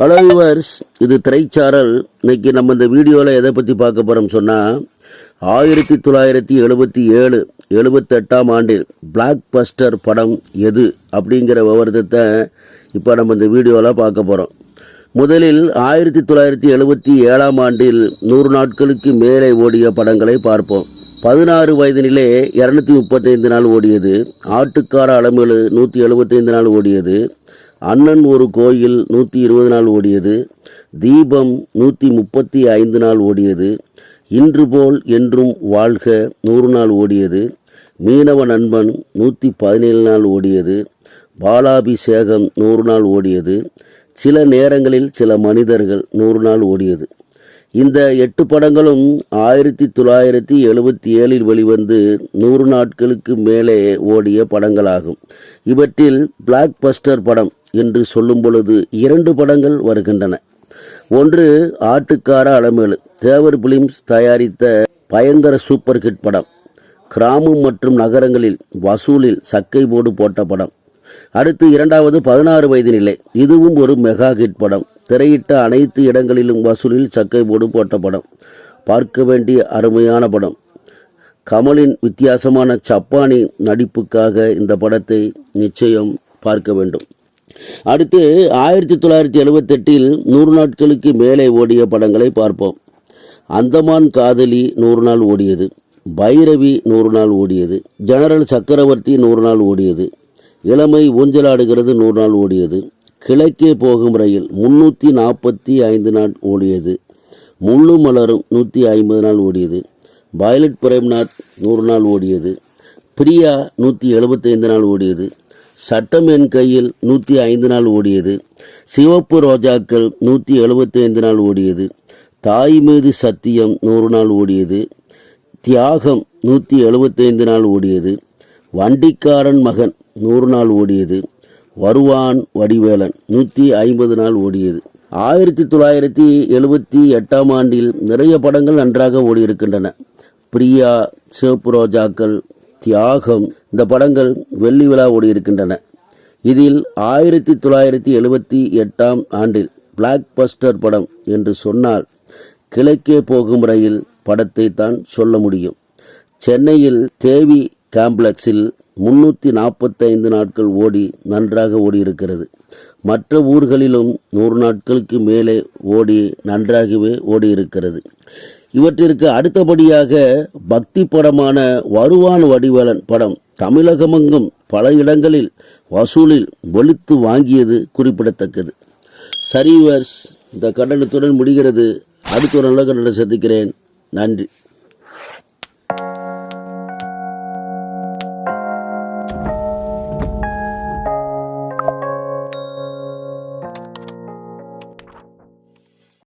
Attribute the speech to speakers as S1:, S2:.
S1: Hello viewers இது திரைச்சாரல். இன்னைக்கு நம்ம இந்த வீடியோவில் எதை பற்றி பார்க்க போகிறோம் சொன்னால் ஆயிரத்தி தொள்ளாயிரத்தி எழுபத்தி ஏழு எழுபத்தெட்டாம் ஆண்டில் பிளாக் பஸ்டர் படம் எது அப்படிங்கிற விவரத்தை இப்போ நம்ம இந்த வீடியோவில் பார்க்க போகிறோம் முதலில் ஆயிரத்தி தொள்ளாயிரத்தி எழுபத்தி ஏழாம் ஆண்டில் நூறு நாட்களுக்கு மேலே ஓடிய படங்களை பார்ப்போம். பதினாறு வயதினிலே இரநூத்தி முப்பத்தைந்து நாள் ஓடியது ஆட்டுக்கார அலமேலு நூற்றி எழுபத்தைந்து நாள் ஓடியது அண்ணன் ஒரு கோயில் நூற்றி இருபது நாள் ஓடியது தீபம் நூற்றி முப்பத்தி ஐந்து நாள் ஓடியது இன்று போல் என்றும் வாழ்க நூறு நாள் ஓடியது மீனவ நண்பன் நூற்றி பதினேழு நாள் ஓடியது பாலாபிஷேகம் நூறு நாள் ஓடியது சில நேரங்களில் சில மனிதர்கள் நூறு நாள் ஓடியது. இந்த எட்டு படங்களும் ஆயிரத்தி தொள்ளாயிரத்தி எழுபத்தி ஏழில் வெளிவந்து நூறு நாட்களுக்கு மேலே ஓடிய படங்களாகும். இவற்றில் பிளாக் பஸ்டர் படம் என்று சொல்லும் பொழுது இரண்டு படங்கள் வருகின்றன. ஒன்று ஆட்டுக்கார அலமேலு. தேவர் பிலிம்ஸ் தயாரித்த பயங்கர சூப்பர் ஹிட் படம். கிராமம் மற்றும் நகரங்களில் வசூலில் சக்கை போடு போட்ட படம். அடுத்து இரண்டாவது பதினாறு வயது நிலை இதுவும் ஒரு மெகா ஹிட் படம். திரையிட்ட அனைத்து இடங்களிலும் வசூலில் சக்கை போடு போட்ட படம். பார்க்க வேண்டிய அருமையான படம். கமலின் வித்தியாசமான சப்பானி நடிப்புக்காக இந்த படத்தை நிச்சயம் பார்க்க வேண்டும். அடுத்து ஆயிரத்தி தொள்ளாயிரத்தி எழுபத்தெட்டில் நூறு நாட்களுக்கு மேலே ஓடிய படங்களை பார்ப்போம். அந்தமான் காதலி நூறு நாள் ஓடியது. பைரவி நூறு நாள் ஓடியது. ஜெனரல் சக்கரவர்த்தி நூறு நாள் ஓடியது. இளமை ஊஞ்சலாடுகிறது நூறு நாள் ஓடியது. கிழக்கே போகும் ரயில் முன்னூற்றி நாற்பத்தி ஐந்து நாள் ஓடியது. முள்ளு மலரும் நூற்றி ஐம்பது நாள் ஓடியது. பாய்லட் பிரேம்நாத் நூறு நாள் ஓடியது. பிரியா நூற்றி எழுபத்தைந்து நாள் ஓடியது. சட்டம் என் கையில் நூற்றி ஐந்து நாள் ஓடியது. சிவப்பு ரோஜாக்கள் நூற்றி எழுபத்தைந்து நாள் ஓடியது. தாய் மீது சத்தியம் நூறு நாள் ஓடியது. தியாகம் நூற்றி எழுபத்தைந்து நாள் ஓடியது. வண்டிக்காரன் மகன் நூறு நாள் ஓடியது. வருவான் வடிவேலன். நூற்றி ஐம்பது நாள் ஓடியது. ஆயிரத்தி தொள்ளாயிரத்தி எழுபத்தி எட்டாம் ஆண்டில் நிறைய படங்கள் நன்றாக ஓடியிருக்கின்றன. பிரியா சிவப்பு ரோஜாக்கள் தியாகம் இந்த படங்கள் வெள்ளி விழா ஓடியிருக்கின்றன. இதில் ஆயிரத்தி தொள்ளாயிரத்தி எழுபத்தி எட்டாம் ஆண்டில் பிளாக் பஸ்டர் படம் என்று சொன்னால் கிழக்கே போகும் ரயில் படத்தை தான் சொல்ல முடியும். சென்னையில் தேவி காம்ப்ளெக்ஸில் முன்னூற்றி நாற்பத்தைந்து நாட்கள் ஓடி நன்றாக ஓடியிருக்கிறது. மற்ற ஊர்களிலும் நூறு நாட்களுக்கு மேலே ஓடி நன்றாகவே ஓடியிருக்கிறது. இவற்றிற்கு அடுத்தபடியாக பக்தி படமான வருவான் வடிவலன் படம் தமிழகமெங்கும் பல இடங்களில் வசூலில் வெளுத்து வாங்கியது குறிப்பிடத்தக்கது. சரிவர்ஸ் இந்த கண்டனத்துடன் முடிகிறது. அடுத்த ஒரு நல்ல கண்டனம் சந்திக்கிறேன். நன்றி.